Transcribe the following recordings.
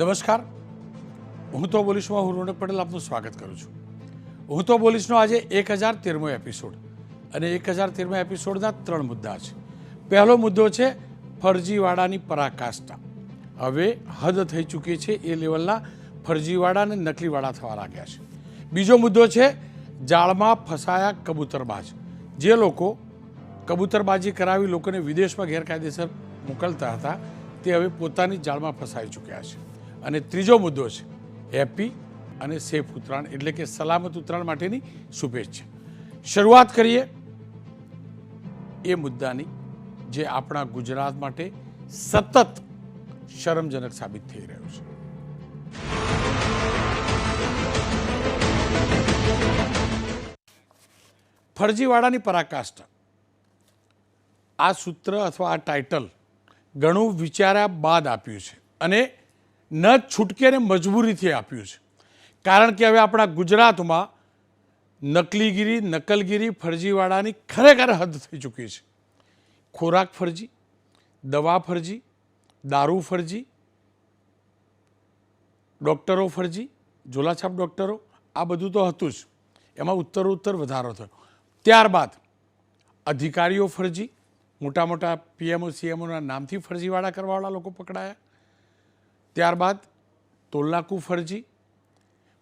નમસ્કાર. હું તો બોલીશમાં હું રોનક પટેલ, આપનું સ્વાગત કરું છું. હું તો બોલીશનો આજે એક હજાર તેરમો એપિસોડ અને એક હજાર તેરમો એપિસોડના ત્રણ મુદ્દા છે. પહેલો મુદ્દો છે ફરજીવાડાની પરાકાષ્ઠા. હવે હદ થઈ ચૂકી છે એ લેવલના ફરજીવાડા અને નકલીવાડા થવા લાગ્યા છે. બીજો મુદ્દો છે જાળમાં ફસાયા કબૂતરબાજ. જે લોકો કબૂતરબાજી કરાવી લોકોને વિદેશમાં ગેરકાયદેસર મોકલતા હતા, તે હવે પોતાની જાળમાં ફસાઈ ચૂક્યા છે. અને ત્રીજો મુદ્દો છે હેપી અને સેફ ઉત્તરાયણ એટલે કે સલામત ઉત્તરાયણ માટેની શુભેચ્છા. શરૂઆત કરીએ એ મુદ્દાની જે આપણા ગુજરાત માટે સતત શરમજનક સાબિત થઈ રહ્યું છે. ફરજીવાડાની પરાકાષ્ઠા. આ સૂત્ર અથવા આ ટાઇટલ ઘણું વિચાર્યા બાદ આપ્યું છે અને ન છૂટકે અને મજબૂરીથી આપ્યું છે. કારણ કે હવે આપણા ગુજરાતમાં નકલીગીરી, નકલગીરી ફરજીવાળાની ખરેખર હદ થઈ ચૂકી છે. ખોરાક ફરજી, દવા ફરજી, દારૂ ફરજી, ડૉક્ટરો ફરજી, ઝોલાછાપ ડૉક્ટરો, આ બધું તો હતું જ. એમાં ઉત્તરોત્તર વધારો થયો. ત્યારબાદ અધિકારીઓ ફરજી મોટા મોટા પીએમઓ, સીએમઓના નામથી ફરજીવાળા કરવાવાળા લોકો પકડાયા. ત્યારબાદ તોલનાકુ ફરજી,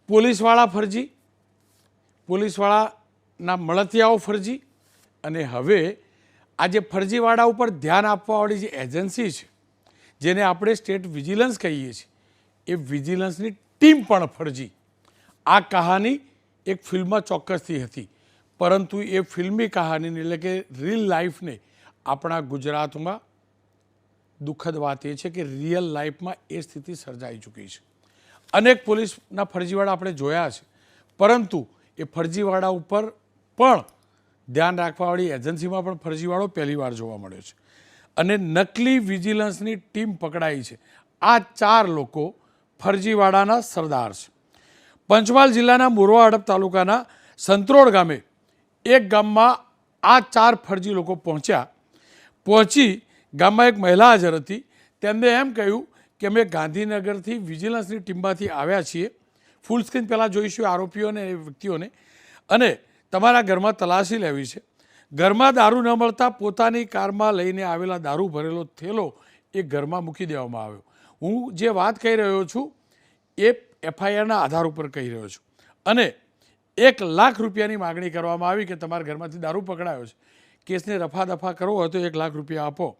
પોલીસવાળા ફરજી, પોલીસવાળાના મળતિયાઓ ફરજી, અને હવે આ જે ફરજીવાળા ઉપર ધ્યાન આપવાવાળી જે એજન્સી છે, જેને આપણે સ્ટેટ વિજિલન્સ કહીએ છીએ, એ વિજિલન્સની ટીમ પણ ફરજી. આ કહાની એક ફિલ્મમાં ચોક્કસથી હતી, પરંતુ એ ફિલ્મી કહાનીને એટલે કે રીલ લાઈફને આપણા ગુજરાતમાં દુઃખદ વાત એ છે કે રિયલ લાઈફમાં એ સ્થિતિ સર્જાઈ ચૂકી છે. અનેક પોલીસના ફરજીવાળા આપણે જોયા છે. પરંતુ એ ફરજીવાળા ઉપર પણ ધ્યાન રાખવાવાળી એજન્સીમાં પણ ફરજીવાળો પહેલીવાર જોવા મળ્યો છે. અને નકલી વિજિલન્સની ટીમ પકડાઈ છે. આ ચાર લોકો ફરજીવાડાના સરદાર છે. પંચમહાલ જિલ્લાના મોરવા હડપ તાલુકાના સંત્રોળ ગામે એક ગામમાં આ ચાર ફરજી લોકો પહોંચ્યા. પહોંચી ગામમાં એક મહિલા હાજર હતી. તેમને એમ કહ્યું કે અમે ગાંધીનગરથી વિજિલન્સની ટીમમાંથી આવ્યા છીએ. ફૂલ સ્ક્રીન પહેલાં જોઈશું આરોપીઓને એ વ્યક્તિઓને. અને તમારા ઘરમાં તલાશી લેવી છે. ઘરમાં દારૂ ન મળતા પોતાની કારમાં લઈને આવેલા દારૂ ભરેલો થેલો એ ઘરમાં મૂકી દેવામાં આવ્યો. હું જે વાત કહી રહ્યો છું એ એફઆઈઆરના આધાર ઉપર કહી રહ્યો છું. અને એક લાખ રૂપિયાની માગણી કરવામાં આવી કે તમારા ઘરમાંથી દારૂ પકડાયો છે. કેસને રફા દફા કરવો હોય તો એક લાખ રૂપિયા આપો.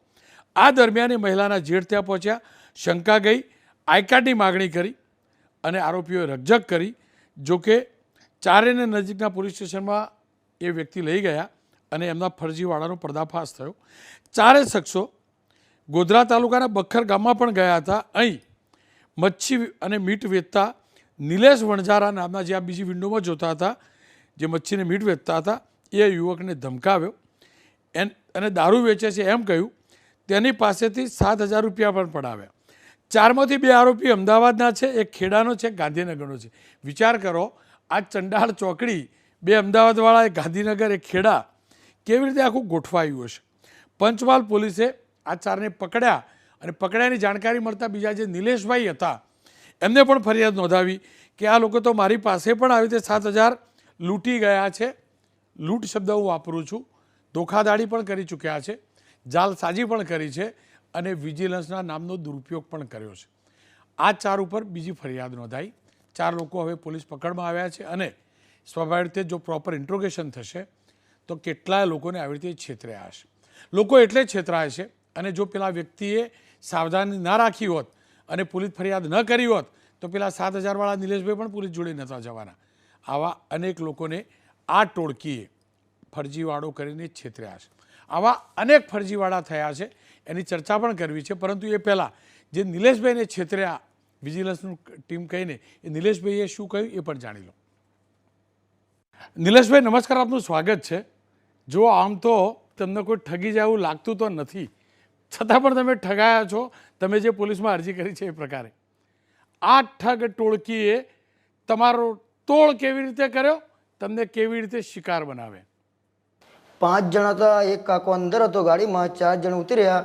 આ દરમિયાન એ મહિલાના જેડ ત્યાં પહોંચ્યા, શંકા ગઈ આઈકાર્ડની માગણી કરી અને આરોપીઓએ રકઝક કરી જોકે ચારેને નજીકના પોલીસ સ્ટેશનમાં એ વ્યક્તિ લઈ ગયા અને એમના ફરજીવાળાનો પર્દાફાશ થયો. ચારે શખ્સો ગોધરા તાલુકાના બખર ગામમાં પણ ગયા હતા. અહીં મચ્છી અને મીટ વેચતા નિલેશ વણઝારા નામના જે આ બીજી વિન્ડોમાં જોતા હતા, જે મચ્છીને મીટ વેચતા હતા, એ યુવકને ધમકાવ્યો. એન અને દારૂ વેચે છે એમ કહ્યું તેની પાસેથી સાત હજાર રૂપિયા પણ પડાવ્યા. ચારમાંથી બે આરોપી અમદાવાદના છે, એક ખેડાનો છે, ગાંધીનગરનો છે. વિચાર કરો, આ ચંડાળ ચોકડી બે અમદાવાદવાળા એક ગાંધીનગર, એક ખેડા, કેવી રીતે આખું ગોઠવાયું હશે? પંચમહાલ પોલીસે આ ચારને પકડ્યા અને પકડ્યાની જાણકારી મળતા બીજા જે નિલેશભાઈ હતા, એમને પણ ફરિયાદ નોંધાવી કે આ લોકો તો મારી પાસે પણ આવી રીતે સાત હજાર લૂંટી ગયા છે. લૂંટ શબ્દ હું વાપરું છું. ધોખાધાડી પણ કરી ચૂક્યા છે. જાલસાજી પણ કરી છે અને વિજિલન્સના નામનો દુરુપયોગ પણ કર્યો છે. આ ચાર ઉપર બીજી ફરિયાદ નોંધાઈ. ચાર લોકો હવે પોલીસ પકડમાં આવ્યા છે અને સ્વાભાવિક રીતે જો પ્રોપર ઇન્ટ્રોગેશન થશે, તો કેટલાય લોકોને આવી રીતે છેતર્યા હશે. લોકો એટલે છેતરાય છે અને જો પેલા વ્યક્તિએ સાવધાની ના રાખી હોત અને પોલીસ ફરિયાદ ન કરી હોત, તો પેલા સાત હજારવાળા નિલેશભાઈ પણ પોલીસ જોડે નહોતા જવાના. આવા અનેક લોકોને આ ટોળકીએ ફરજીવાળો કરીને છેતર્યા છે. આવા અનેક ફરજીવાળા થયા છે. એની ચર્ચા પણ કરવી છે. પરંતુ એ પહેલાં જે નિલેશભાઈને છેતર્યા વિજિલન્સનું ટીમ કહીને, એ નિલેશભાઈએ શું કહ્યું એ પણ જાણી લો. નિલેશભાઈ, નમસ્કાર. આપનું સ્વાગત છે. જો આમ તો તમને કોઈ ઠગી જાય એવું લાગતું તો નથી. છતાં પણ તમે ઠગાયા છો. તમે જે પોલીસમાં અરજી કરી છે એ પ્રકારે. આ ઠગ ટોળકીએ તમારો તોળ કેવી રીતે કર્યો? તમને કેવી રીતે શિકાર બનાવે પાંચ જણા હતા, એક કાકો અંદર હતો ગાડીમાં, ચાર જણ ઉતર્યા.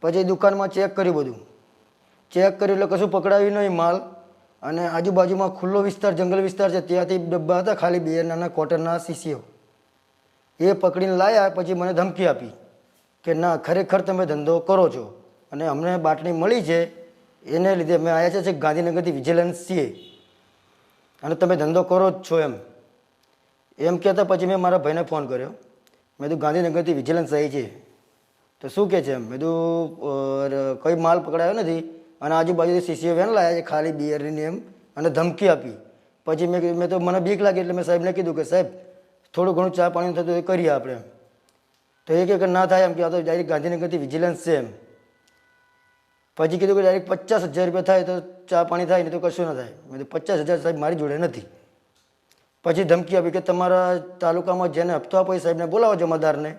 પછી દુકાનમાં ચેક કર્યું બધું. ચેક કર્યું એટલે કશું પકડાયું નહીં માલ. અને આજુબાજુમાં ખુલ્લો વિસ્તાર, જંગલ વિસ્તાર છે. ત્યાંથી ડબ્બા હતા ખાલી બે નાના કોટનના શીશીઓ. એ પકડીને લાયા, પછી મને ધમકી આપી કે ના, ખરેખર તમે ધંધો કરો છો. અને અમને બાટલી મળી છે. એને લીધે અમે આવ્યા છે ગાંધીનગરથી વિજિલન્સ છીએ અને તમે ધંધો કરો જ છો એમ. એમ કહેતા પછી મેં મારા ભાઈને ફોન કર્યો. મેં તો ગાંધીનગરથી વિજિલન્સ આવી છે. તો શું કહે છે એમ? મેં તો કંઈ માલ પકડાયો નથી અને આજુબાજુથી સીસીઓ વેન લાયા છે, ખાલી બિયરની એમ, અને ધમકી આપી. પછી મેં મેં તો, મને બીક લાગી એટલે મેં સાહેબને કીધું કે, સાહેબ, થોડું ઘણું ચા પાણી થતું એ કરીએ આપણે એમ. તો એ કે ના થાય એમ, કે આ તો ડાયરેક્ટ ગાંધીનગરથી વિજિલન્સ છે એમ. પછી કીધું કે ડાયરેક્ટ પચાસ હજાર રૂપિયા થાય તો ચા પાણી થાય નહીં તો કશું ના થાય. મેં તો પચાસ હજાર સાહેબ મારી જોડે નથી. પછી ધમકી આપી કે તમારા તાલુકામાં જેને હપ્તો આપો એ સાહેબને બોલાવો જમાદારને.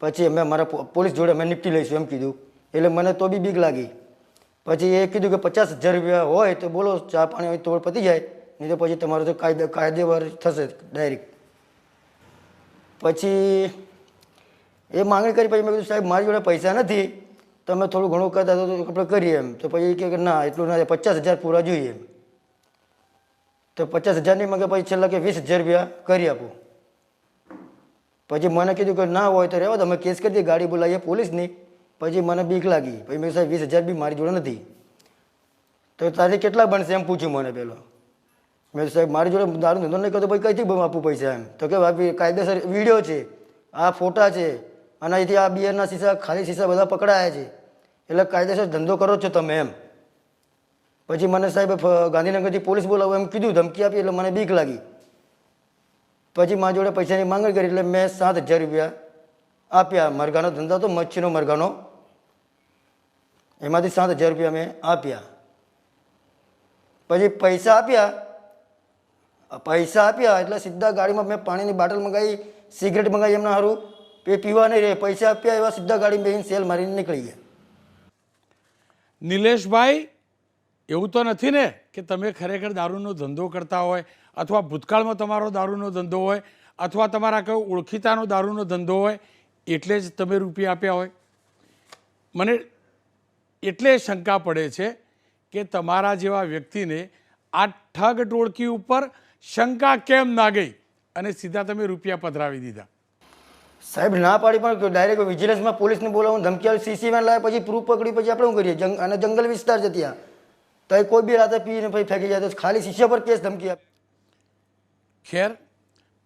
પછી અમે મારા પોલીસ જોડે અમે નિપટી લઈશું એમ કીધું. એટલે મને તો બી બીક લાગી. પછી એ કીધું કે પચાસ હજાર રૂપિયા હોય તો બોલો, ચા પાણી હોય તો પતી જાય. નહીં તો પછી તમારો તો કાયદે કાયદેવાર થશે ડાયરેક્ટ પછી એ માંગણી કરી, પછી મેં કીધું, સાહેબ, મારી જોડે પૈસા નથી. તમે થોડું ઘણું કરતા તો આપણે કરીએ એમ. તો પછી કે, ના, એટલું ના પચાસ હજાર પૂરા જોઈએ એમ. તો પચાસ હજારની માગે પછી છેલ્લા કે વીસ હજાર રૂપિયા કરી આપો. પછી મને કીધું કે ના હોય તો રહેવા તો અમે કેસ કરી દઈએ ગાડી બોલાવીએ પોલીસની. પછી મને બીક લાગી. પછી મેં સાહેબ, વીસ હજાર બી મારી જોડે નથી. તો તારે કેટલા બનશે એમ પૂછ્યું મને પેલો. મેં સાહેબ, મારી જોડે દારૂ ધંધો નહીં કરતો, પછી કઈથી આપું પૈસા એમ? તો કે ભાઈ કાયદેસર વીડિયો છે, આ ફોટા છે, અને અહીંથી આ બિયરના શીશા, ખાલી શીશા બધા પકડાયા છે. એટલે કાયદેસર ધંધો કરો છો તમે એમ. પછી મને સાહેબ ગાંધીનગરથી પોલીસ બોલાવો એમ કીધું, ધમકી આપી એટલે મને બીક લાગી. પછી મારા જોડે પૈસાની માંગણી કરી એટલે મેં સાત હજાર રૂપિયા આપ્યા. મરઘાનો ધંધો હતો, મચ્છીનો મરઘાનો. એમાંથી સાત હજાર રૂપિયા મેં આપ્યા. પછી પૈસા આપ્યા. પૈસા આપ્યા એટલે સીધા ગાડીમાં મેં પાણીની બાટલ મંગાવી, સિગરેટ મંગાવી એમના સારું એ પીવા નહીં રહે. પૈસા આપ્યા એવા સીધા ગાડી બેસીને સેલ મારીને નીકળી ગયા. નિલેશભાઈ એવું તો નથી ને કે તમે ખરેખર દારૂનો ધંધો કરતા હોય અથવા ભૂતકાળમાં તમારો દારૂનો ધંધો હોય અથવા તમારા કોઈ ઓળખીતાનો દારૂનો ધંધો હોય, એટલે જ તમે રૂપિયા આપ્યા હોય. મને એટલે શંકા પડે છે કે તમારા જેવા વ્યક્તિને આ ઠગ ટોળકી ઉપર શંકા કેમ ના ગઈ? અને સીધા તમે રૂપિયા પધરાવી દીધા. સાહેબ, ના પાડી પણ ડાયરેક્ટ વિજિલન્સમાં પોલીસને બોલાવું ધમકી આવી સીસી વેન લાવે પછી પ્રૂફ પકડી પછી આપણે શું કરીએ? અને જંગલ વિસ્તાર છે ત્યાં. તો એ કોઈ બી રાતે પીને પછી ફેંકી જાય તો ખાલી શીશા પર કેસ ધમકી આપે. ખેર,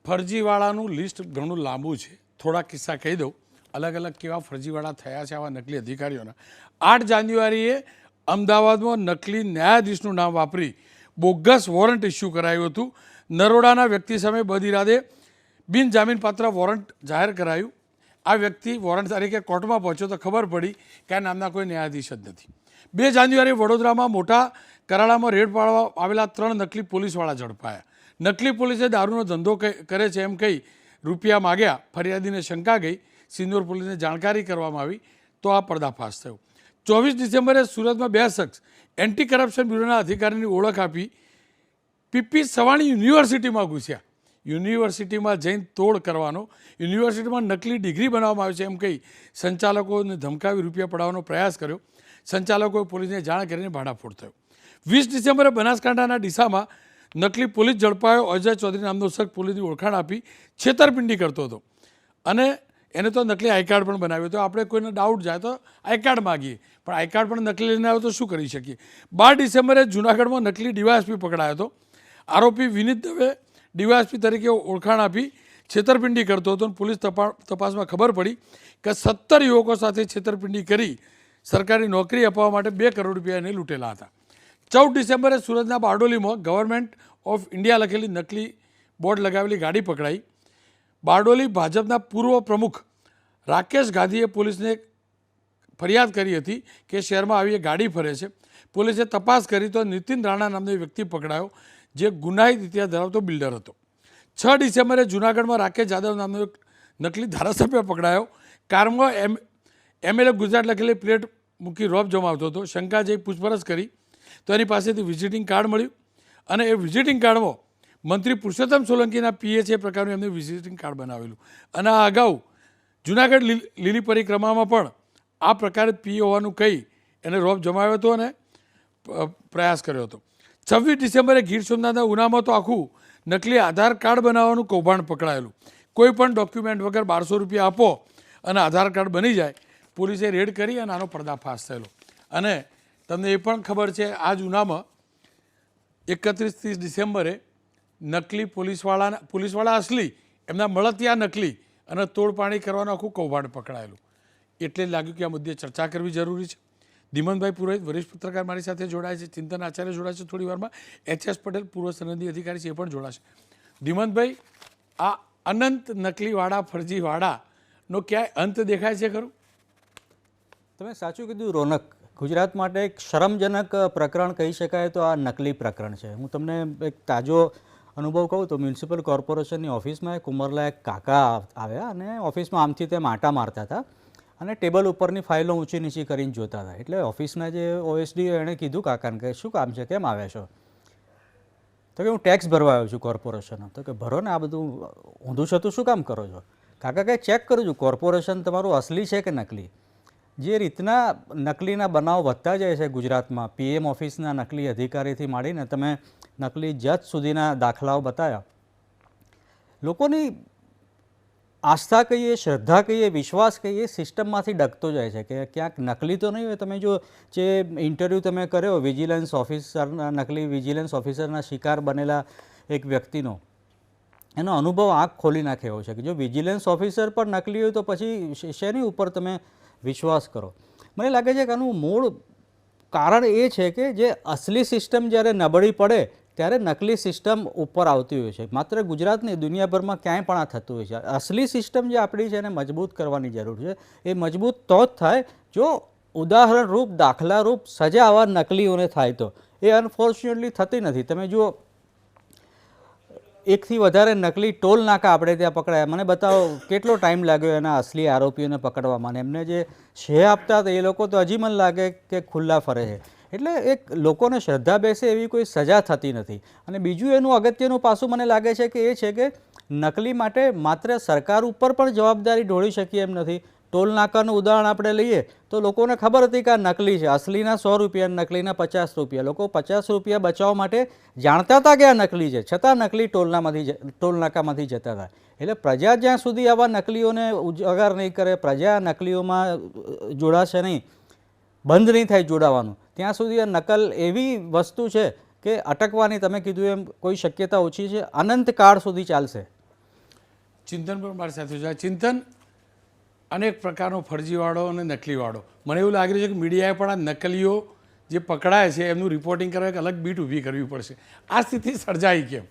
ફરજીવાળાનું લિસ્ટ ઘણું લાંબુ છે. થોડા કિસ્સા કહી દઉં. અલગ અલગ કેવા ફરજીવાળા થયા છે આવા નકલી અધિકારીઓના. આઠ જાન્યુઆરીએ અમદાવાદમાં નકલી ન્યાયાધીશનું નામ વાપરી બોગસ વોરંટ ઇસ્યુ કરાયું હતું. નરોડાના વ્યક્તિ સામે બદિરાદે બિનજામીનપાત્ર વોરંટ જાહેર કરાયું. આ વ્યક્તિ વોરંટ તરીકે કોર્ટમાં પહોંચ્યો તો ખબર પડી કે આ નામના કોઈ ન્યાયાધીશ જ નથી. બે જાન્યુઆરી વડોદરામાં મોટા કરાળામાં રેડ પાડવા આવેલા ત્રણ નકલી પોલીસવાળા ઝડપાયા. નકલી પોલીસે દારૂનો ધંધો કરે છે એમ કહી રૂપિયા માગ્યા. ફરિયાદીને શંકા ગઈ. સિંદોર પોલીસને જાણકારી કરવામાં આવી તો આ પર્દાફાશ થયો. ચોવીસ ડિસેમ્બરે સુરતમાં બે શખ્સ એન્ટી કરપ્શન બ્યુરોના અધિકારીની ઓળખ આપી પીપી સવાણી યુનિવર્સિટીમાં ઘૂસ્યા. યુનિવર્સિટીમાં જઈને તોડ કરવાનો, યુનિવર્સિટીમાં નકલી ડિગ્રી બનાવવામાં આવે છે એમ કહી સંચાલકોને ધમકાવી રૂપિયા પડાવવાનો પ્રયાસ કર્યો. સંચાલકોએ પોલીસને જાણ કરીને ભાડાફોડ થયો. વીસ ડિસેમ્બરે બનાસકાંઠાના ડીસામાં નકલી પોલીસ ઝડપાયો. અજય ચૌધરી નામનો શખ્સ પોલીસની ઓળખાણ આપી છેતરપિંડી કરતો હતો. અને એને તો નકલી આઈ કાર્ડ પણ બનાવ્યો. તો આપણે કોઈને ડાઉટ જાય તો આઈ કાર્ડ માગીએ. પણ આઈ કાર્ડ પણ નકલી લઈને આવ્યો તો શું કરી શકીએ? બાર ડિસેમ્બરે જૂનાગઢમાં નકલી ડીવાયએસપી પકડાયો હતો. આરોપી વિનીત દવે ડીવાયએસપી તરીકે ઓળખાણ આપી છેતરપિંડી કરતો હતો અને પોલીસ તપા તપાસમાં ખબર પડી કે સત્તર યુવકો સાથે છેતરપિંડી કરી સરકારી નોકરી અપાવવા માટે બે કરોડ રૂપિયા એને લૂંટેલા હતા. ચૌદ ડિસેમ્બરે સુરતના બારડોલીમાં ગવર્મેન્ટ ઓફ ઇન્ડિયા લખેલી નકલી બોર્ડ લગાવેલી ગાડી પકડાઈ. બારડોલી ભાજપના પૂર્વ પ્રમુખ રાકેશ ગાંધીએ પોલીસને ફરિયાદ કરી હતી કે શહેરમાં આવી ગાડી ફરે છે. પોલીસે તપાસ કરી તો નીતિન રાણા નામનો વ્યક્તિ પકડાયો, જે ગુનાહિત ઇતિહાસ ધરાવતો બિલ્ડર હતો. છ ડિસેમ્બરે જૂનાગઢમાં રાકેશ જાદવ નામનો એક નકલી ધારાસભ્ય પકડાયો. કારમાં એમ એમએલએ ગુજરાત લખેલી પ્લેટ મૂકી રોપ જમાવતો હતો. શંકા જઈ પૂછપરછ કરી. તો એની પાસેથી વિઝિટિંગ કાર્ડ મળ્યું અને એ વિઝિટિંગ કાર્ડમાં મંત્રી પુરુષોત્તમ સોલંકીના પીએ છે પ્રકારનું એમને વિઝિટિંગ કાર્ડ બનાવેલું. અને આ અગાઉ જુનાગઢ લીલ- પરિક્રમામાં પણ આ પ્રકારે પીએ હોવાનું કહી એને રોપ જમાવ્યો હતો અને પ્રયાસ કર્યો હતો. છવ્વીસ ડિસેમ્બરે ગીર સોમનાથના ઉનામાં તો આખું નકલી આધાર કાર્ડ બનાવવાનું કૌભાંડ પકડાયેલું. કોઈ પણ ડોક્યુમેન્ટ વગર બારસો રૂપિયા આપો અને આધાર કાર્ડ બની જાય પોલીસે રેડ કરી અને આનો પર્દાફાશ થયેલો. અને તમને એ પણ ખબર છે, આ જૂનામાં એકત્રીસ ત્રીસ ડિસેમ્બરે નકલી પોલીસવાળાના પોલીસવાળા અસલી, એમના મળતિયા નકલી અને તોડપાણી કરવાનું આખું કૌભાંડ પકડાયેલું. એટલે લાગ્યું કે આ મુદ્દે ચર્ચા કરવી જરૂરી છે. ધીમનભાઈ પુરોહિત, વરિષ્ઠ પત્રકાર મારી સાથે જોડાય છે, ચિંતન આચાર્ય જોડાય છે થોડી વારમાં. એચ એસ પટેલ, પૂર્વ સનદી અધિકારી છે, એ પણ જોડાશે. ધીમનભાઈ, આ અનંત નકલીવાળા, ફરજીવાળાનો ક્યાંય અંત દેખાય છે ખરું? તમે સાચું કીધું, રોનક. ગુજરાત માટે એક શરમજનક પ્રકરણ કહી શકાય તો આ નકલી પ્રકરણ છે. હું તમને એક તાજો અનુભવ કહું તો મ્યુનિસિપલ કોર્પોરેશનની ઓફિસમાં એક ઉંમરલા એક કાકા આવ્યા અને ઓફિસમાં આમથી તેમ માટા મારતા હતા અને ટેબલ ઉપરની ફાઇલો ઊંચી નીચી કરીને જોતા હતા. એટલે ઓફિસના જે ઓએસડી એણે કીધું કાકાને કે, શું કામ છે? કેમ આવ્યા છો? તો કે, હું ટેક્સ ભરવા આવ્યો છું કોર્પોરેશનનો. તો કે, ભરો ને આ બધું, ઊંધું છતું શું કામ કરો છો? કાકા કંઈ ચેક કરું છું, કોર્પોરેશન તમારું અસલી છે કે નકલી? જે રીતના નકલીના બનાવ વધતા જાય છે ગુજરાતમાં, પીએમ ઓફિસના નકલી અધિકારીથી માંડીને તમે નકલી જજ સુધીના દાખલાઓ બતાવ્યા લોકોની આસ્થા કહીએ, શ્રદ્ધા કહીએ, વિશ્વાસ કહીએ, સિસ્ટમમાંથી ડગતો જાય છે કે ક્યાંક નકલી તો નહીં હોય. તમે જો જે ઇન્ટરવ્યૂ તમે કર્યો, વિજિલન્સ ઓફિસરના, નકલી વિજિલન્સ ઓફિસરના શિકાર બનેલા એક વ્યક્તિનો, એનો અનુભવ આંખ ખોલી નાખે એવો છે કે જો વિજિલન્સ ઓફિસર પણ નકલી હોય તો પછી શેની ઉપર તમે વિશ્વાસ કરો. મને લાગે છે કે આનું મૂળ કારણ એ છે કે જે અસલી સિસ્ટમ જ્યારે નબળી પડે, ત્યારે નકલી સિસ્ટમ ઉપર આવતી હોય છે. માત્ર ગુજરાત નહીં, દુનિયાભરમાં ક્યાંય પણ આ થતું હોય છે. અસલી સિસ્ટમ જે આપણી છે એને મજબૂત કરવાની જરૂર છે. એ મજબૂત તો જ થાય જો ઉદાહરણરૂપ, દાખલારૂપ દાખલા રૂપ સજા આવા નકલીઓને થાય તો. એ અનફોર્ચ્યુનેટલી થતી નથી. તમે જુઓ એકથી વધારે નકલી ટોલ નાકા આપણે ત્યાં પકડાયા. મને બતાવો, કેટલો ટાઈમ લાગ્યો એના અસલી આરોપીઓને પકડવામાં? એમને જે છે આપતા હતા એ લોકો તો હજી મને લાગે કે ખુલ્લા ફરે છે. એટલે એક લોકોને શ્રદ્ધા બેસે એવી કોઈ સજા થતી નથી. અને બીજું એનું અગત્યનું પાસું મને લાગે છે કે એ છે કે નકલી માટે માત્ર સરકાર ઉપર પણ જવાબદારી ઢોળી શકીએ એમ નથી. ટોલ નાકાનું ઉદાહરણ આપણે લઈએ તો લોકોને ખબર હતી કે આ નકલી છે. અસલીના સો રૂપિયા, નકલીના પચાસ રૂપિયા. લોકો પચાસ રૂપિયા બચાવવા માટે જાણતા હતા કે આ નકલી છે, છતાં નકલી ટોલનામાંથી ટોલ નાકામાંથી જતા હતા. એટલે પ્રજા જ્યાં સુધી આવા નકલીઓને ઉજાગર નહીં કરે, પ્રજા નકલીઓમાં જોડાશે નહીં, બંધ નહીં થાય જોડાવાનું, ત્યાં સુધી આ નકલ એવી વસ્તુ છે કે અટકવાની તમે કીધું એમ કોઈ શક્યતા ઓછી છે. અનંત કાળ સુધી ચાલશે. ચિંતન પણ મારી સાથે ચિંતન અનેક પ્રકારનો ફરજીવાળો અને નકલીવાળો. મને એવું લાગી રહ્યું છે કે મીડિયાએ પણ આ નકલીઓ જે પકડાય છે, એમનું રિપોર્ટિંગ કરવા એક અલગ બીટ ઊભી કરવી પડશે. આ સ્થિતિ સર્જાઈ કેમ?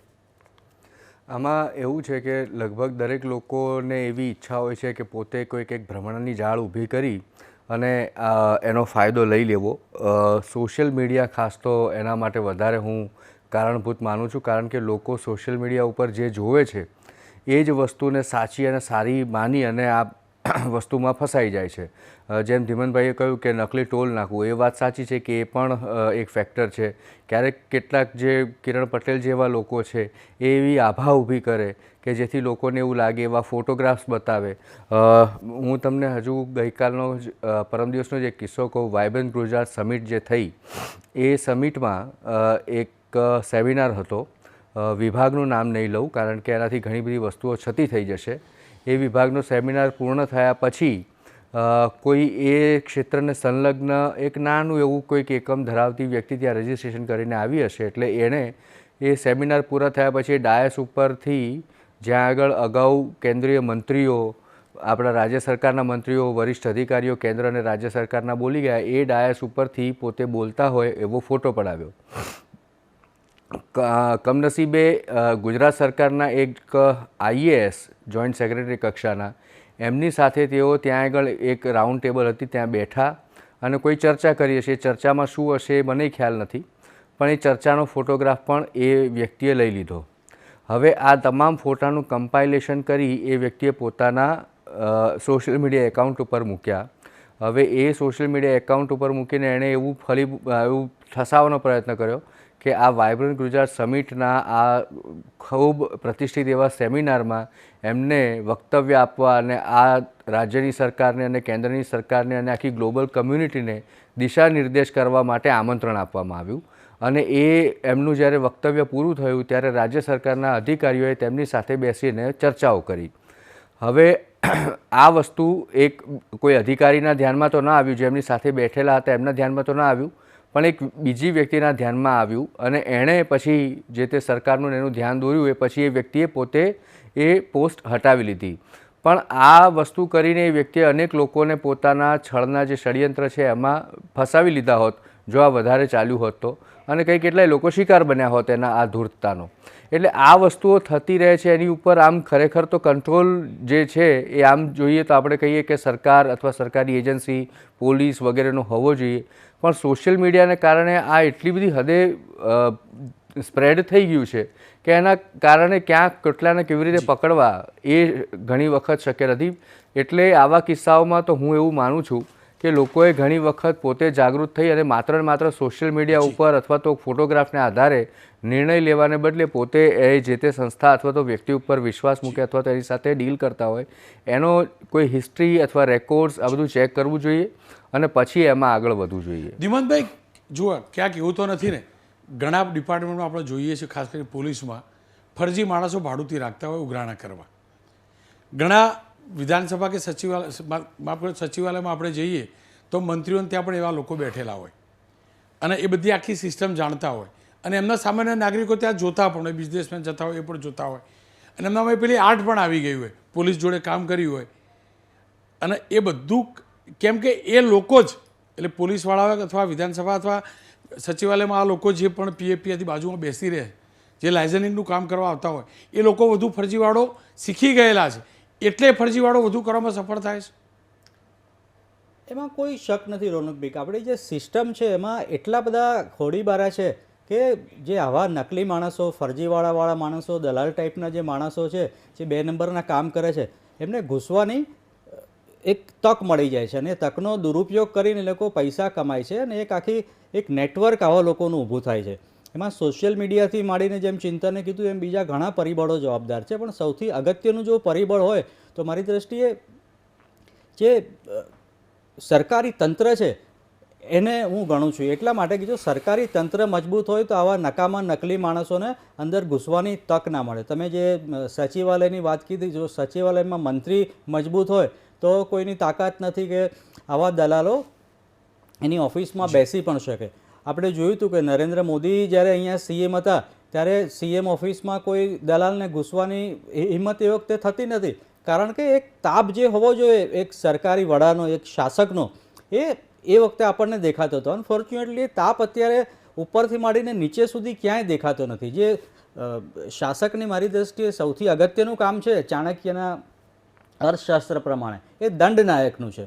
આમાં એવું છે કે લગભગ દરેક લોકોને એવી ઈચ્છા હોય છે કે પોતે કોઈક એક ભ્રમણની જાળ ઊભી કરી અને એનો ફાયદો લઈ લેવો. સોશિયલ મીડિયા ખાસ તો એના માટે વધારે હું કારણભૂત માનું છું, કારણ કે લોકો સોશિયલ મીડિયા ઉપર જે જોવે છે, એ જ વસ્તુને સાચી અને સારી માની અને આ વસ્તુમાં ફસાઈ જાય છે. જેમ ધીમનભાઈએ કહ્યું કે નકલી ટોલ નાખવું એ વાત સાચી છે કે એ પણ એક ફેક્ટર છે. ક્યારેક કેટલાક જે કિરણ પટેલ જેવા લોકો છે એ એવી આભા ઊભી કરે કે જેથી લોકોને એવું લાગે એવા ફોટોગ્રાફ્સ બતાવે. હું તમને હજુ ગઈકાલનો જ, પરમ દિવસનો જે કિસ્સો કહું. વાયબ્રન્ટ ગુજરાત સમિટ જે થઈ એ સમિટમાં એક સેમિનાર હતો. વિભાગનું નામ નહીં લઉં કારણ કે એનાથી ઘણી બધી વસ્તુઓ છતી થઈ જશે. એ વિભાગનો સેમિનાર પૂર્ણ થયા પછી કોઈ એ ક્ષેત્રને સંલગ્ન એક નાનું એવું કોઈક એકમ ધરાવતી વ્યક્તિ ત્યાં રજિસ્ટ્રેશન કરીને આવી હશે, એટલે એણે એ સેમિનાર પૂરા થયા પછી ડાયસ ઉપરથી જ્યાં આગળ અગાઉ કેન્દ્રીય મંત્રીઓ, આપણા રાજ્ય સરકારના મંત્રીઓ, વરિષ્ઠ અધિકારીઓ, કેન્દ્ર અને રાજ્ય સરકારના બોલી ગયા, એ ડાયસ ઉપરથી પોતે બોલતા હોય એવો ફોટો પડાવ્યો. કમનસીબે ગુજરાત સરકારના એક આઈએએસ જોઈન્ટ સેક્રેટરી કક્ષાના, એમની સાથે તેઓ ત્યાં આગળ એક રાઉન્ડ ટેબલ હતી, ત્યાં બેઠા અને કોઈ ચર્ચા કરી હશે. ચર્ચામાં શું હશે એ મને ખ્યાલ નથી, પણ એ ચર્ચાનો ફોટોગ્રાફ પણ એ વ્યક્તિએ લઈ લીધો. હવે આ તમામ ફોટાનું કમ્પાઇલેશન કરી એ વ્યક્તિએ પોતાના સોશિયલ મીડિયા એકાઉન્ટ ઉપર મૂક્યા. હવે એ સોશિયલ મીડિયા એકાઉન્ટ ઉપર મૂકીને એણે એવું ફરી એવું ઠસાવવાનો પ્રયત્ન કર્યો કે આ વાયબ્રન્ટ ગુજરાત સમિટના આ ખૂબ પ્રતિષ્ઠિત એવા સેમિનારમાં એમને વક્તવ્ય આપવા અને આ રાજ્યની સરકારને અને કેન્દ્રની સરકારને અને આખી ગ્લોબલ કમ્યુનિટીને દિશા નિર્દેશ કરવા માટે આમંત્રણ આપવામાં આવ્યું. અને એ એમનું જ્યારે વક્તવ્ય પૂરું થયું ત્યારે રાજ્ય સરકારના અધિકારીઓએ તેમની સાથે બેસીને ચર્ચાઓ કરી. હવે આ વસ્તુ એક કોઈ અધિકારીના ધ્યાનમાં તો ના આવ્યું, જેમની સાથે બેઠેલા હતા એમના ધ્યાનમાં તો ના આવ્યું. પણ એક બીજી વ્યક્તિના ધ્યાનમાં આવ્યું અને એણે પછી જે તે સરકારનું એનું ધ્યાન દોર્યું એ પછી એ વ્યક્તિએ પોતે એ પોસ્ટ હટાવી લીધી. પણ આ વસ્તુ કરીને એ વ્યક્તિએ અનેક લોકોને પોતાના છળના જે ષડયંત્ર છે એમાં ફસાવી લીધા હોત, જો આ વધારે ચાલ્યું હોત તો. અને કંઈ કેટલાય લોકો શિકાર બન્યા હોત એના આ ધૂર્તતાનો એટલે આ વસ્તુઓ થતી રહે છે એની ઉપર આમ ખરેખર તો કંટ્રોલ જે છે એ આમ જોઈએ તો આપણે કહીએ કે સરકાર અથવા સરકારી એજન્સી, પોલીસ વગેરેનો હોવો જોઈએ. પણ સોશિયલ મીડિયાને કારણે આ એટલી બધી હદે સ્પ્રેડ થઈ ગયું છે કે એના કારણે ક્યાંક કેટલાને કેવી રીતે પકડવા એ ઘણી વખત શક્ય નથી. એટલે આવા કિસ્સાઓમાં તો હું એવું માનું છું કે લોકોએ ઘણી વખત પોતે જાગૃત થઈ અને માત્ર ને માત્ર સોશિયલ મીડિયા ઉપર અથવા તો ફોટોગ્રાફને આધારે નિર્ણય લેવાને બદલે પોતે એ જે તે સંસ્થા અથવા તો વ્યક્તિ ઉપર વિશ્વાસ મૂકે અથવા તો એની સાથે ડીલ કરતા હોય એનો કોઈ હિસ્ટ્રી અથવા રેકોર્ડ્સ આ બધું ચેક કરવું જોઈએ અને પછી એમાં આગળ વધવું જોઈએ. ધીમંતભાઈ જુઓ ક્યાંક એવું તો નથી ને ઘણા ડિપાર્ટમેન્ટમાં આપણે જોઈએ છીએ ખાસ કરીને પોલીસમાં ફરજી માણસો ભાડુતી રાખતા હોય ઉઘરાણા કરવા. ઘણા વિધાનસભા કે સચિવાલય માફ સચિવાલયમાં આપણે જઈએ તો મંત્રીઓને ત્યાં પણ એવા લોકો બેઠેલા હોય. અને એ બધી આખી સિસ્ટમ જાણતા હોય. અને એમના સામાન્ય નાગરિકો ત્યાં જોતા પણ હોય, બિઝનેસમેન જતા હોય, એ પણ જોતા હોય. અને એમનામાં પેલી આર્ટ પણ આવી ગઈ હોય, પોલીસ જોડે કામ કર્યું હોય. અને એ બધું કેમ કે એ લોકો જ, એટલે પોલીસવાળા અથવા વિધાનસભા અથવા સચિવાલયમાં આ લોકો જે પણ પીએપીથી બાજુમાં બેસી રહે, જે લાઇઝનિંગનું કામ કરવા આવતા હોય, એ લોકો વધુ ફરજીવાળો શીખી ગયેલા છે. એટલે ફરજીવાળો વધુ કરવામાં સફળ થાય છે. એમાં કોઈ શક નથી રોનકભાઈ આપણી જે સિસ્ટમ છે એમાં એટલા બધા ખોડીબારા છે કે જે આવા નકલી માણસો, ફરજીવાળાવાળા માણસો, દલાલ ટાઈપના જે માણસો છે, જે બે નંબરના કામ કરે છે, એમને ઘૂસવાની એક તક મળી જાય છે અને તકનો દુરુપયોગ કરીને લોકો પૈસા કમાય છે અને એક આખી એક નેટવર્ક આવા લોકોનું ઊભું થાય છે. એમાં સોશિયલ મીડિયાથી માંડીને જેમ ચિંતને કીધું એમ બીજા ઘણા પરિબળો જવાબદાર છે. પણ સૌથી અગત્યનું જો પરિબળ હોય તો મારી દ્રષ્ટિએ જે સરકારી તંત્ર છે એને હું ગણું છું. એટલા માટે કે જો સરકારી તંત્ર મજબૂત હોય તો આવા નકામા નકલી માણસોને અંદર ઘૂસવાની તક ના મળે. તમે જે સચિવાલયની વાત કીધી જો સચિવાલયમાં મંત્રી મજબૂત હોય તો કોઈની તાકાત નથી કે આવા દલાલો એની ઓફિસમાં બેસી પણ શકે. આપણે જોયું હતું કે નરેન્દ્ર મોદી જ્યારે અહીંયા સીએમ હતા, ત્યારે સીએમ ઓફિસમાં કોઈ દલાલને ઘૂસવાની હિંમત એ વખતે થતી નથી. કારણ કે એક તાપ જે હોવો જોઈએ, એક સરકારી વડાનો, એક શાસકનો, એ એ વખતે આપણને દેખાતો હતો. અનફોર્ચ્યુનેટલી તાપ અત્યારે ઉપરથી માંડીને નીચે સુધી ક્યાંય દેખાતો નથી. જે શાસકની મારી દ્રષ્ટિએ સૌથી અગત્યનું કામ છે ચાણક્યના અર્થશાસ્ત્ર પ્રમાણે. એ દંડનાયકનું છે.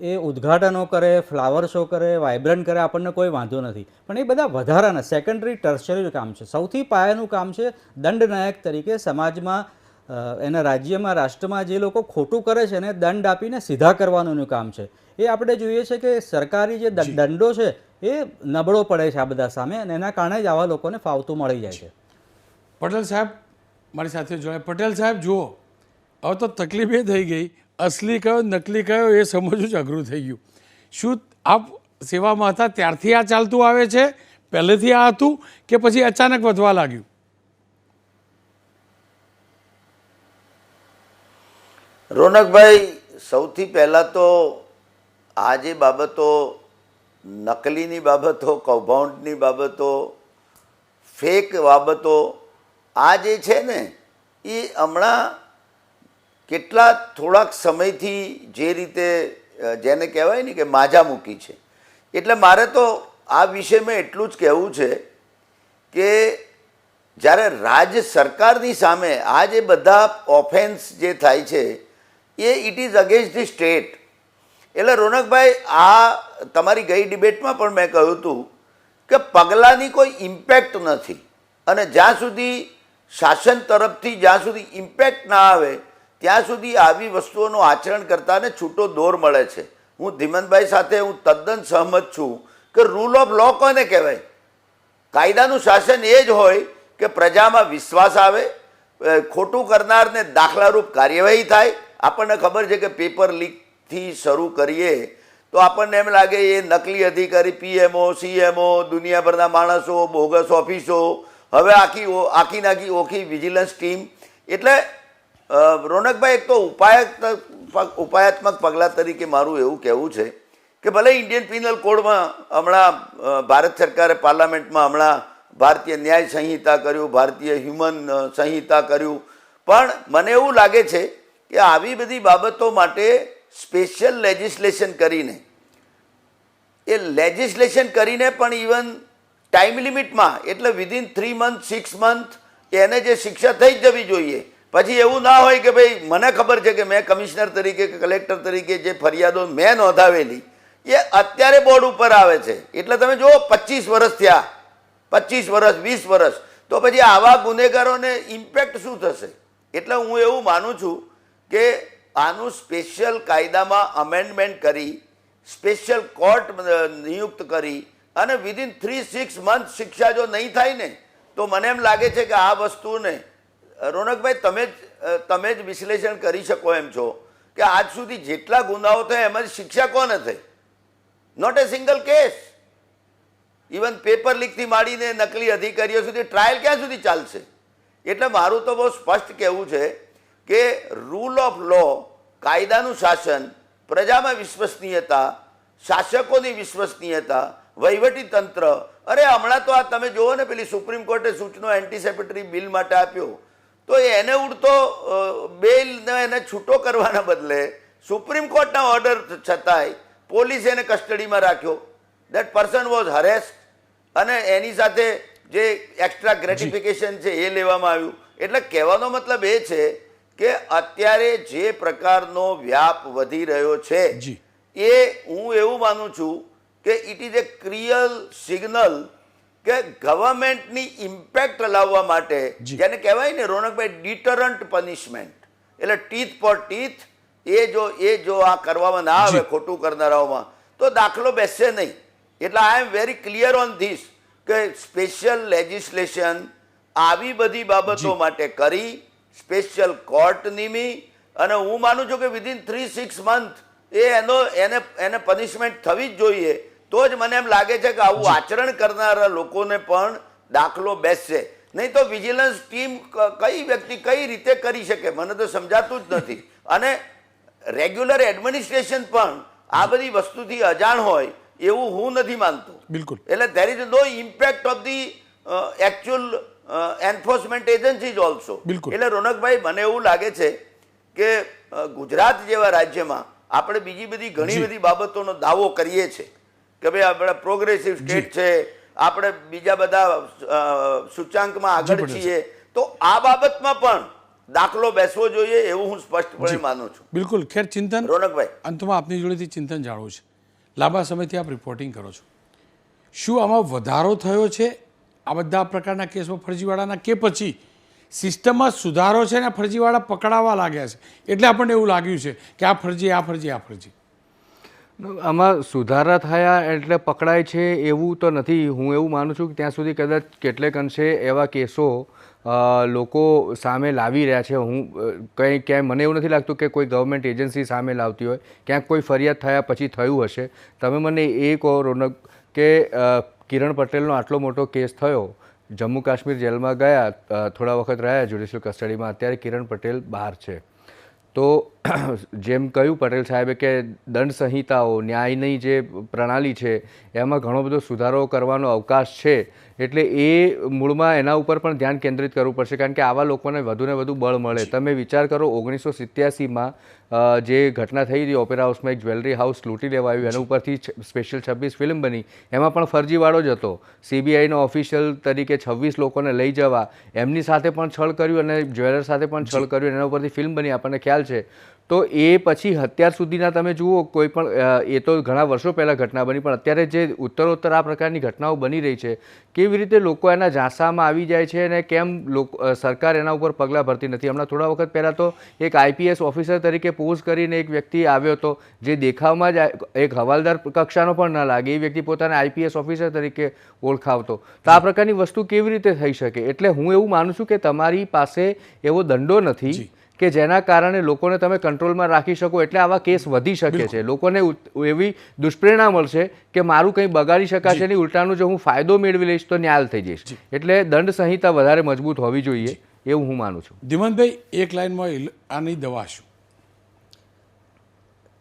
એ ઉદ્ઘાટનો કરે ફ્લાવર શો કરે વાઇબ્રન્ટ કરે આપણને કોઈ વાંધો નથી. પણ એ બધા વધારાના સેકન્ડરી ટર્શરી કામ છે. સૌથી પાયાનું કામ છે દંડનાયક તરીકે સમાજમાં એના રાજ્યમાં રાષ્ટ્રમાં જે લોકો ખોટું કરે છે એને દંડ આપીને સીધા કરવાનું કામ છે. એ આપણે જોઈએ છે કે સરકારી જે. દંડો છે એ નબળો પડે છે આ બધા સામે અને એના કારણે જ આવા લોકોને ફાવતું મળી જાય છે. પટેલ સાહેબ મારી સાથે જોડાય. પટેલ સાહેબ જુઓ. હવે તો તકલીફ એ થઈ ગઈ અસલી કયો, નકલી કયો એ સમજવું જ અઘરું થઈ ગયું. શું આપ સેવામાં હતા? ત્યારથી આ ચાલતું આવે છે? પહેલેથી આ હતું કે પછી અચાનક વધવા લાગ્યું? રોનકભાઈ, સૌથી પહેલાં તો આ જે બાબતો, નકલીની બાબતો, કૌભાંડની બાબતો, ફેક બાબતો, આ જે છે ને, એ હમણાં કેટલા થોડાક સમયથી જે રીતે જેને કહેવાય ને કે માજા મૂકી છે. એટલે મારે તો આ વિષયમાં એટલું જ કહેવું છે કે જ્યારે રાજ્ય સરકારની સામે આ જે બધા ઓફેન્સ જે થાય છે, એ it is against the state એટલે રોનકભાઈ, આ તમારી ગઈ ડિબેટમાં પણ મેં કહ્યું હતું કે પગલાંની કોઈ ઇમ્પેક્ટ નથી. અને જ્યાં સુધી શાસન તરફથી જ્યાં સુધી ઇમ્પેક્ટ ના આવે ત્યાં સુધી આવી વસ્તુઓનું આચરણ કરતાને છૂટો દોર મળે છે. હું ધીમનભાઈ સાથે હું તદ્દન સહમત છું કે રૂલ ઓફ લો કોને કહેવાય? કાયદાનું શાસન એ જ હોય કે પ્રજામાં વિશ્વાસ આવે ખોટું કરનારને દાખલારૂપ કાર્યવાહી થાય. આપણને ખબર છે કે પેપર લીકથી શરૂ કરીએ તો આપણને એમ લાગે એ નકલી અધિકારી પીએમઓ સીએમઓ દુનિયાભરના માણસો, બોગસ ઓફિસો, હવે આખી આખી નાખી ઓખી વિજિલન્સ ટીમ. એટલે રોનકભાઈ, એક તો ઉપાયાત્મક ઉપાયાત્મક પગલાં તરીકે મારું એવું કહેવું છે કે ભલે ઇન્ડિયન પિનલ કોડમાં હમણાં ભારત સરકારે પાર્લામેન્ટમાં હમણાં ભારતીય ન્યાય સંહિતા કર્યું, ભારતીય હ્યુમન સંહિતા કર્યું, પણ મને એવું લાગે છે કે આવી બધી બાબતો માટે સ્પેશિયલ લેજિસ્લેશન કરીને, એ લેજિસ્લેશન કરીને પણ ઇવન ટાઈમ લિમિટમાં, એટલે within three month, six month, એને જે શિક્ષા થઈ જવી જોઈએ પછી એવું ના હોય કે ભાઈ, મને ખબર છે કે મેં કમિશનર તરીકે કે કલેક્ટર તરીકે જે ફરિયાદો મેં નોંધાવેલી, એ અત્યારે બોર્ડ ઉપર આવે છે. એટલે તમે જુઓ, પચીસ વર્ષ થયા. પચીસ વર્ષ, વીસ વર્ષ. તો પછી આવા ગુનેગારોને ઇમ્પેક્ટ શું થશે? એટલે હું એવું માનું છું કે આનું સ્પેશિયલ કાયદામાં અમેન્ડમેન્ટ કરી સ્પેશિયલ કોર્ટ નિયુક્ત કરી અને વિધિન થ્રી સિક્સ મંથ શિક્ષા જો નહીં થાય ને, તો મને એમ લાગે છે કે આ વસ્તુને રોનકભાઈ, તમે જ તમે જ વિશ્લેષણ કરી શકો એમ છો કે આજ સુધી જેટલા ગુનાઓ થયા એમાં શિક્ષા કોને થઈ not a single case even paper લીકથી માંડીને નકલી અધિકારીઓ સુધી ટ્રાયલ ક્યાં સુધી ચાલશે? એટલે મારું તો બહુ સ્પષ્ટ કહેવું છે કે રૂલ ઓફ લો કાયદાનું શાસન, પ્રજામાં વિશ્વસનીયતા, શાસકોની વિશ્વસનીયતા, વહીવટી તંત્ર. અરે હમણાં તો આ તમે જુઓ ને પેલી સુપ્રીમ કોર્ટે સૂચનો એન્ટીસેપેટરી બિલ માટે આપ્યો. તો એને ઉડતો બેલ એને છૂટો કરવાના બદલે સુપ્રીમ કોર્ટના ઓર્ડર છતાંય પોલીસે એને કસ્ટડીમાં રાખ્યો. દેટ પર્સન વોઝ હરેસ્ટ અને એની સાથે જે એક્સ્ટ્રા ગ્રેટિફિકેશન છે એ લેવામાં આવ્યું. એટલે કહેવાનો મતલબ એ છે કે અત્યારે જે પ્રકારનો વ્યાપ વધી રહ્યો છે એ હું એવું માનું છું કે it is a crucial signal કે ગવર્મેન્ટની ઇમ્પેક્ટ લાવવા માટે. જેને કહેવાય ને રોનકભાઈ ડિટરન્ટ પનિશમેન્ટ. એટલે ટીથ પર ટીથ એ જો એ જો આ કરવામાં ના આવે ખોટું કરનારાઓમાં તો દાખલો બેસશે નહીં. એટલે I am very clear on this કે સ્પેશિયલ લેજિસ્લેશન આવી બધી બાબતો માટે કરી સ્પેશિયલ કોર્ટ નિમી અને હું માનું છું કે વિધિન થ્રી સિક્સ મંથ એ એનો એને એને પનિશમેન્ટ થવી જ જોઈએ. તો જ મને એમ લાગે છે કે આવું આચરણ કરનારા લોકોને પણ દાખલો બેસશે. નહીં તો વિજિલન્સ ટીમ કઈ વ્યક્તિ કઈ રીતે કરી શકે? મને તો સમજાતું જ નથી. અને રેગ્યુલર એડમિનિસ્ટ્રેશન પણ આ બધી વસ્તુથી અજાણ હોય એવું હું નથી માનતો. બિલકુલ. એટલે there is no impact of the actual enforcement agencies also બિલકુલ. એટલે રોનકભાઈ મને એવું લાગે છે કે ગુજરાત જેવા રાજ્યમાં આપણે બીજી બધી ઘણી બધી બાબતોનો દાવો કરીએ છીએ. કે ભાઈ આપણે પ્રોગ્રેસિવ સ્ટેટ છે આપણે બીજા બધા સૂચાંકમાં આગળ છીએ તો આ બાબતમાં પણ દાખલો બેસવો જોઈએ એવું હું સ્પષ્ટપણે માનું છું. બિલકુલ. ખેર ચિંતન રોનકભાઈ. અંતમાં આપની જોડેથી ચિંતન જાણવું છે. લાંબા સમયથી આપ રિપોર્ટિંગ કરો છો. શું આમાં વધારો થયો છે? આ બધા પ્રકારના કેસમાં ફરજીવાળાના કે પછી સિસ્ટમમાં સુધારો છે ને ફરજીવાળા પકડાવા લાગ્યા છે? એટલે આપણને એવું લાગ્યું છે કે આ ફરજી આ ફરજી આ ફરજી. આમાં સુધારા થયા એટલે પકડાય છે એવું તો નથી. હું એવું માનું છું કે ત્યાં સુધી કદાચ કેટલેક અંશે એવા કેસો લોકો સામે લાવી રહ્યા છે. હું કંઈ ક્યાંય મને એવું નથી લાગતું કે કોઈ ગવર્મેન્ટ એજન્સી સામે લાવતી હોય. ક્યાંક કોઈ ફરિયાદ થયા પછી થયું હશે. તમે મને એ કહો, રોનક, કે કિરણ પટેલનો આટલો મોટો કેસ થયો, જમ્મુ કાશ્મીર જેલમાં ગયા થોડા વખત રહ્યા જ્યુડિશિયલ કસ્ટડીમાં અત્યારે કિરણ પટેલ બહાર છે. તો જેમ કહ્યું પટેલ સાહેબે કે દંડ સંહિતાઓ ન્યાયની જે પ્રણાલી છે એમાં ઘણો બધો સુધારો કરવાનો અવકાશ છે. એટલે એ મૂળમાં એના ઉપર પણ ધ્યાન કેન્દ્રિત કરવું પડશે કારણ કે આવા લોકોને વધુને વધુ બળ મળે. તમે વિચાર કરો ઓગણીસો સિત્યાસીમાં જે ઘટના થઈ હતી ઓપેરા હાઉસમાં એક જ્વેલરી હાઉસ લૂંટી લેવાયું એના ઉપરથી સ્પેશિયલ છવ્વીસ ફિલ્મ બની. એમાં પણ ફરજીવાળો જ હતો. સીબીઆઈનો ઓફિશિયલ તરીકે છવ્વીસ લોકોને લઈ જવા એમની સાથે પણ છળ કર્યું અને જ્વેલર સાથે પણ છળ કર્યું એના ઉપરથી ફિલ્મ બની. આપણને ખ્યાલ છે. તો એ પછી અત્યાર સુધીના તમે જુઓ, કોઈ પણ એ તો ઘણા વર્ષો પહેલાં ઘટના બની, પણ અત્યારે જે ઉત્તરોત્તર આ પ્રકારની ઘટનાઓ બની રહી છે, કેવી રીતે લોકો એના ઝાંસામાં આવી જાય છે અને કેમ લોકો સરકાર એના ઉપર પગલાં ભરતી નથી? હમણાં થોડા વખત પહેલાં તો એક આઈપીએસ ઓફિસર તરીકે પોઝ કરીને એક વ્યક્તિ આવ્યો હતો, જે દેખાવમાં જ એક હવાલદાર કક્ષાનો પણ ન લાગે, એ વ્યક્તિ પોતાને આઈપીએસ ઓફિસર તરીકે ઓળખાવતો. તો આ પ્રકારની વસ્તુ કેવી રીતે થઈ શકે? એટલે હું એવું માનું છું કે તમારી પાસે એવો દંડો નથી કે જેના કારણે લોકોને તમે કંટ્રોલમાં રાખી શકો એટલે આવા કેસ વધી શકે છે. લોકોને એવી દુષ્પ્રેરણા મળશે કે મારું કંઈ બગાડી શકાશે નહીં ઉલટાનું જો હું ફાયદો મેળવી લઈશ તો ન્યાલ થઈ જઈશ. એટલે દંડ સંહિતા વધારે મજબૂત હોવી જોઈએ એવું હું માનું છું. ધીમનભાઈ એક લાઈનમાં આની દવા શું?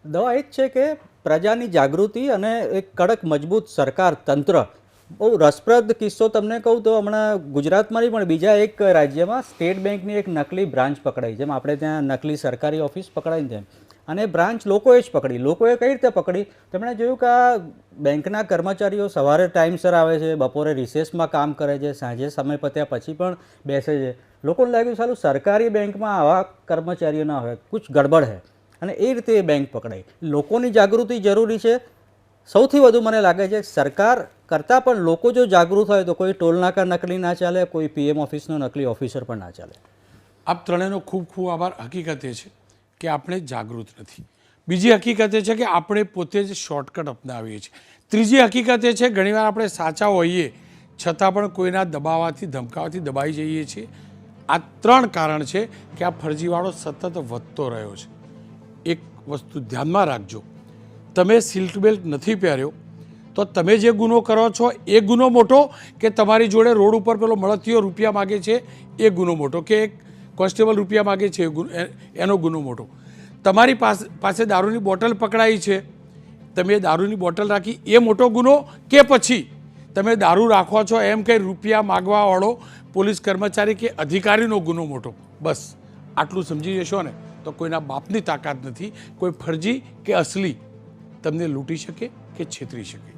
દવા એ જ છે કે પ્રજાની જાગૃતિ અને એક કડક મજબૂત સરકાર તંત્ર બહુ રસપ્રદ કિસ્સો તમને કહું તો હમણાં ગુજરાતમાં નહીં પણ બીજા એક રાજ્યમાં સ્ટેટ બેંકની એક નકલી બ્રાન્ચ પકડાઈ, જેમ આપણે ત્યાં નકલી સરકારી ઓફિસ પકડાઈ તેમ. અને બ્રાન્ચ લોકોએ જ પકડી. લોકોએ કઈ રીતે પકડી? તેમણે જોયું કે આ બેંકના કર્મચારીઓ સવારે ટાઈમસર આવે છે, બપોરે રિસેસમાં કામ કરે છે, સાંજે સમય પત્યા પછી પણ બેસે છે. લોકોને લાગ્યું સારું સરકારી બેંકમાં આવા કર્મચારીઓ ના હોય, કુછ ગડબડ હે. અને એ રીતે એ બેંક પકડાઈ. લોકોની જાગૃતિ જરૂરી છે. સૌથી વધુ મને લાગે છે, સરકાર કરતાં પણ લોકો જો જાગૃત હોય તો કોઈ ટોલનાકા નકલી ના ચાલે, કોઈ પીએમ ઓફિસનો નકલી ઓફિસર પણ ના ચાલે. આપ ત્રણેયનો ખૂબ ખૂબ આભાર. હકીકત એ છે કે આપણે જાગૃત નથી. બીજી હકીકત એ છે કે આપણે પોતે જ શોર્ટકટ અપનાવીએ છીએ. ત્રીજી હકીકત એ છે ઘણીવાર આપણે સાચા હોઈએ, છતાં પણ કોઈના દબાવાથી ધમકાવવાથી દબાઈ જઈએ છીએ. આ ત્રણ કારણ છે કે આ ફરજીવાળો સતત વધતો રહ્યો છે. એક વસ્તુ ધ્યાનમાં રાખજો. તમે સિલ્ટ બેલ્ટ નથી પહેર્યો તો તમે જે ગુનો કરો છો, એ ગુનો મોટો કે તમારી જોડે રોડ ઉપર પેલો મળતીયો રૂપિયા માગે છે, એ ગુનો મોટો કે એક કોન્સ્ટેબલ રૂપિયા માગે છે એનો ગુનો મોટો. તમારી પાસે પાસે દારૂની બોટલ પકડાઈ છે, તમે દારૂની બોટલ રાખી, એ મોટો ગુનો કે પછી તમે દારૂ રાખો છો, એમ કંઈ રૂપિયા માગવાવાળો પોલીસ કર્મચારી કે અધિકારીનો ગુનો મોટો? બસ. આટલું સમજી જશો ને, તો કોઈના બાપની તાકાત નથી, કોઈ ફરજી કે અસલી તમને લૂંટી શકે કે છેતરી શકે?